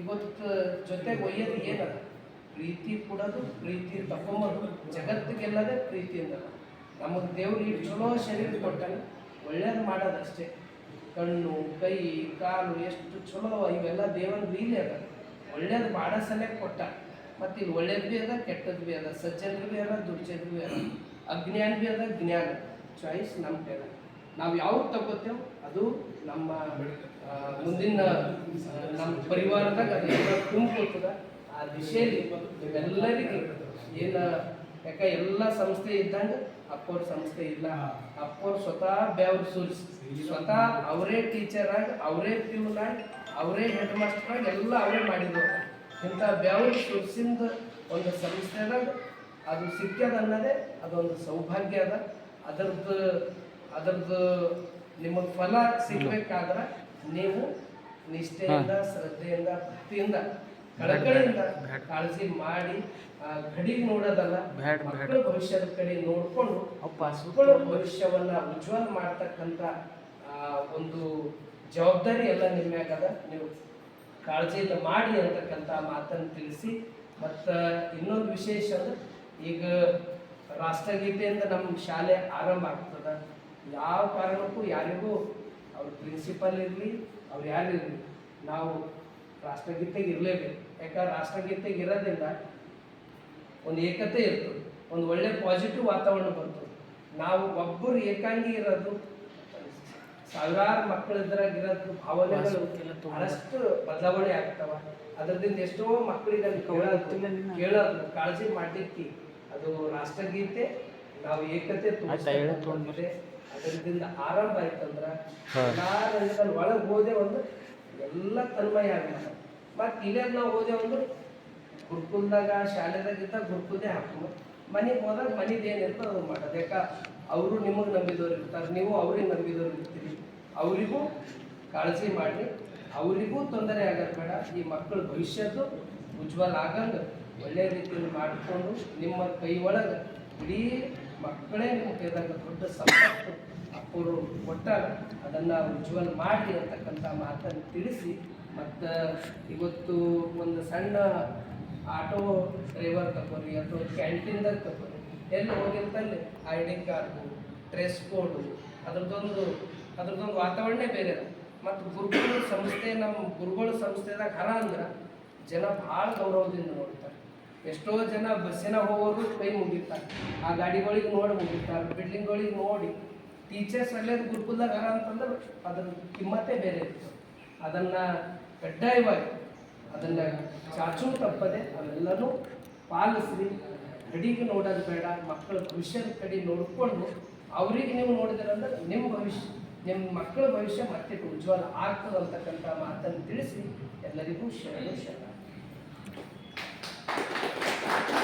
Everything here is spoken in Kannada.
ಇವತ್ತು ಜೊತೆಗೆ ಒಯ್ಯೋದು ಏನದ ಪ್ರೀತಿ ಕೊಡೋದು, ಪ್ರೀತಿ ತಗೊಂಬೋದು ಜಗತ್ತಿಗೆಲ್ಲದೆ ಪ್ರೀತಿಯಿಂದ ನಮಗೆ ದೇವ್ರಿಗೆ ಚಲೋ ಶರೀರ ಕೊಟ್ಟಾನೆ. ಒಳ್ಳೇದು ಮಾಡೋದಷ್ಟೇ ಕಣ್ಣು, ಕೈ, ಕಾಲು ಎಷ್ಟು ಚಲೋ ಇವೆಲ್ಲ ದೇವರ ಲೀಲೆ ಅದ. ಒಳ್ಳೇದು ಮಾಡೋ ಕೊಟ್ಟ. ಮತ್ತು ಇಲ್ಲಿ ಒಳ್ಳೇದು ಭೀ ಅದ ಕೆಟ್ಟದ್ದು ಭೀ ಅದ. ಸಜ್ಜನರು ಭೀ ಅದ ದುರ್ಜನ ಭೀ ಅದ. ಅಜ್ಞಾನ ಭೀ ಅದ, ಜ್ಞಾನ. ಚಾಯ್ಸ್ ನಮ್ಮ ಕೈಲ ನಾವು ಯಾವ್ದು ತಗೋತೇವೆ ಅದು ನಮ್ಮ ಮುಂದಿನ ನಮ್ಮ ಪರಿವಾರದಾಗ ತುಂಬಿಕೊಳ್ತದ ಆ ದಿಶೆಯಲ್ಲಿ ಇವೆಲ್ಲರಿಗೆ ಏನು, ಯಾಕ ಎಲ್ಲ ಸಂಸ್ಥೆ ಇದ್ದಂಗೆ ಅಪ್ಪವ್ರ ಸಂಸ್ಥೆ ಇಲ್ಲ. ಅಪ್ಪವ್ರು ಸ್ವತಃ ಬೆವ್ರು ಸೂರಿಸ್. ಸ್ವತಃ ಅವರೇ ಟೀಚರ್ ಆಗಿ, ಅವರೇ ಪ್ಯೂನ್ ಆಗಿ ಅವರೇ ಹೆಡ್ ಮಾಸ್ಟರ್ ಆಗಿ ಎಲ್ಲ ಅವರೇ ಮಾಡಿದ್ರು. ಇಂಥ ಬೆವ್ರು ಸುರಿಸಿಂದ ಒಂದು ಸಂಸ್ಥೆದಾಗ ಅದು ಸಿಕ್ಕದ ಅನ್ನೋದೇ ಅದೊಂದು ಸೌಭಾಗ್ಯ ಅದ. ಅದರದ್ದು ಅದರದ್ದು ನಿಮಗೆ ಫಲ ಸಿಗ್ಬೇಕಾದ್ರೆ ನೀವು ನಿಷ್ಠೆಯಿಂದ ಶ್ರದ್ಧೆಯಿಂದ ಭಕ್ತಿಯಿಂದ ಕಳಕಳಿಯಿಂದ ಕಾಳಜಿ ಮಾಡಿ ಆ ಘಡಿಗೆ ನೋಡೋದಲ್ಲ ಮಕ್ಕಳ ಭವಿಷ್ಯದ ಕಡೆ ನೋಡ್ಕೊಂಡು ಮಕ್ಕಳ ಭವಿಷ್ಯವನ್ನ ಉಜ್ವಲ ಮಾಡ್ತಕ್ಕಂಥ ಆ, ಒಂದು ಜವಾಬ್ದಾರಿ ಎಲ್ಲ ನಿಮ್ಮ ಮ್ಯಾಗದ ನೀವು ಕಾಳಜಿಯಿಂದ ಮಾಡಿ ಅಂತಕ್ಕಂಥ ಮಾತನ್ನು ತಿಳಿಸಿ. ಮತ್ತು ಇನ್ನೊಂದು ವಿಶೇಷ ಅಂದ್ರೆ ಈಗ ರಾಷ್ಟ್ರಗೀತೆಯಿಂದ ನಮ್ಮ ಶಾಲೆ ಆರಂಭ ಆಗ್ತದ. ಯಾವ ಕಾರಣಕ್ಕೂ ಯಾರಿಗೂ ಅವ್ರ ಪ್ರಿನ್ಸಿಪಲ್ ಇರಲಿ ಅವ್ರು ಯಾರು ಇರಲಿ ನಾವು ರಾಷ್ಟ್ರಗೀತೆಗೆ ಇರಲೇಬೇಕು. ಯಾಕಂದ್ರೆ ರಾಷ್ಟ್ರಗೀತೆಗೆ ಇರೋದ್ರಿಂದ ಒಂದು ಏಕತೆ ಇರ್ತದೆ ಒಂದು ಒಳ್ಳೆ ಪಾಸಿಟಿವ್ ವಾತಾವರಣ ಬರ್ತದೆ. ನಾವು ಒಬ್ಬರು ಏಕಾಂಗಿ ಇರೋದು ಸಾವಿರಾರು ಮಕ್ಕಳಿದ್ರಾಗ ಇರೋದು ಭಾವನೆಗಳು ಬಹಳಷ್ಟು ಬದಲಾವಣೆ ಆಗ್ತಾವ. ಅದರಿಂದ ಎಷ್ಟೋ ಮಕ್ಕಳಿಗೆ ಅಲ್ಲಿ ಕೇಳೋದು ಕಾಳಜಿ ಮಾಡಲಿಕ್ಕೆ ಅದು ರಾಷ್ಟ್ರಗೀತೆ ನಾವು ಏಕತೆ ತೋರಿಸ್ತಾರೆ ಅದರಿಂದ ಆರಂಭ ಆಯ್ತಂದ್ರ ಎಲ್ಲಾ ರಂಗದಲ್ಲಿ ಒಳಗೆ ಹೋದೆ ಒಂದು ಎಲ್ಲ ತನ್ಮಯ ಆಗ್ತದೆ ಮತ್ತೆ ಇಲ್ಲೇ ನಾವು ಹೋದೆ ಒಂದು ಗುರುಕುಲ್ದಾಗ ಶಾಲೆದಾಗ ಇದ್ದಾಗ ಗುರುಕುಲ್ದೇ ಹಾಕೋದು ಮನೆಗೆ ಹೋದಾಗ ಮನೇದು ಏನಿರ್ತದೆ ಅದು ಮಾಡೋದು ಯಾಕ? ಅವರು ನಿಮಗೆ ನಂಬಿದವ್ರು ಇರ್ತಾರೆ. ನೀವು ಅವ್ರಿಗೆ ನಂಬಿದವ್ರು ಇರ್ತೀರಿ. ಅವರಿಗೂ ಕಾಳಜಿ ಮಾಡಿ ಅವರಿಗೂ ತೊಂದರೆ ಆಗೋದು ಬೇಡ. ಈ ಮಕ್ಕಳ ಭವಿಷ್ಯದ್ದು ಉಜ್ವಲ ಆಗಂಗೆ ಒಳ್ಳೆ ರೀತಿಯಲ್ಲಿ ಮಾಡಿಕೊಂಡು ನಿಮ್ಮ ಕೈ ಒಳಗೆ ಇಡೀ ಮಕ್ಕಳೇ ನಿಮ್ಮ ಕೈದಾಗ ದೊಡ್ಡ ಸಂಪತ್ತು. ಅಪ್ಪರು ಕೊಟ್ಟಾಗ ಅದನ್ನು ಉಜ್ವಲ ಮಾಡಿ ಅಂತಕ್ಕಂಥ ಮಾತನ್ನು ತಿಳಿಸಿ, ಮತ್ತು ಇವತ್ತು ಒಂದು ಸಣ್ಣ ಆಟೋ ಡ್ರೈವರ್ ತಗೋರಿ ಅಥವಾ ಕ್ಯಾಂಟೀನ್ದಾಗ ತಗೋರಿ ಎಲ್ಲಿ ಹೋಗಿರ್ತಲ್ಲಿ I D card dress code ಅದ್ರದ್ದೊಂದು ಅದ್ರದ್ದೊಂದು ವಾತಾವರಣೇ ಬೇರೆ ಅದ. ಮತ್ತು ಗುರುಗಳ ಸಂಸ್ಥೆ ನಮ್ಮ ಗುರುಗಳು ಸಂಸ್ಥೆದಾಗ ಹರ ಅಂದ್ರೆ ಜನ ಭಾಳ ಗೌರವದಿಂದ ನೋಡ್ತಾರೆ. ಎಷ್ಟೋ ಜನ ಬಸ್ಸಿನ ಹೋಗೋರು ಕೈ ಮುಗಿತಾರೆ, ಆ ಗಾಡಿಗಳಿಗೆ ನೋಡಿ ಮುಗಿತಾರೆ ಬಿಲ್ಡಿಂಗ್ಗಳಿಗೆ ನೋಡಿ. ಟೀಚರ್ಸ್ ಅಲ್ಲೇ ಗುರುಕುಲ್ದಾಗ ಅರ ಅಂತಂದ್ರೆ ಅದ್ರ ಕಿಮ್ಮತ್ತೇ ಬೇರೆ ಇರ್ತದೆ. ಅದನ್ನು ಕಡ್ಡಾಯವಾಗಿ ಅದನ್ನು ಚಾಚೂ ತಪ್ಪದೆ ಅವೆಲ್ಲನೂ ಪಾಲಿಸ್ರಿ ಕಡೆಗೆ ನೋಡೋದು ಬೇಡ, ಮಕ್ಕಳ ಭವಿಷ್ಯದ ಕಡೆ ನೋಡಿಕೊಂಡು ಅವರಿಗೆ ನೀವು ನೋಡಿದ್ರಂದ್ರೆ ನಿಮ್ಮ ಭವಿಷ್ಯ ನಿಮ್ಮ ಮಕ್ಕಳ ಭವಿಷ್ಯ ಮತ್ತೆ ಉಜ್ವಲ ಆಗ್ತದೆ ಅಂತಕ್ಕಂಥ ಮಾತನ್ನು ತಿಳಿಸಿ ಎಲ್ಲರಿಗೂ ಶರಣ ಶರಣ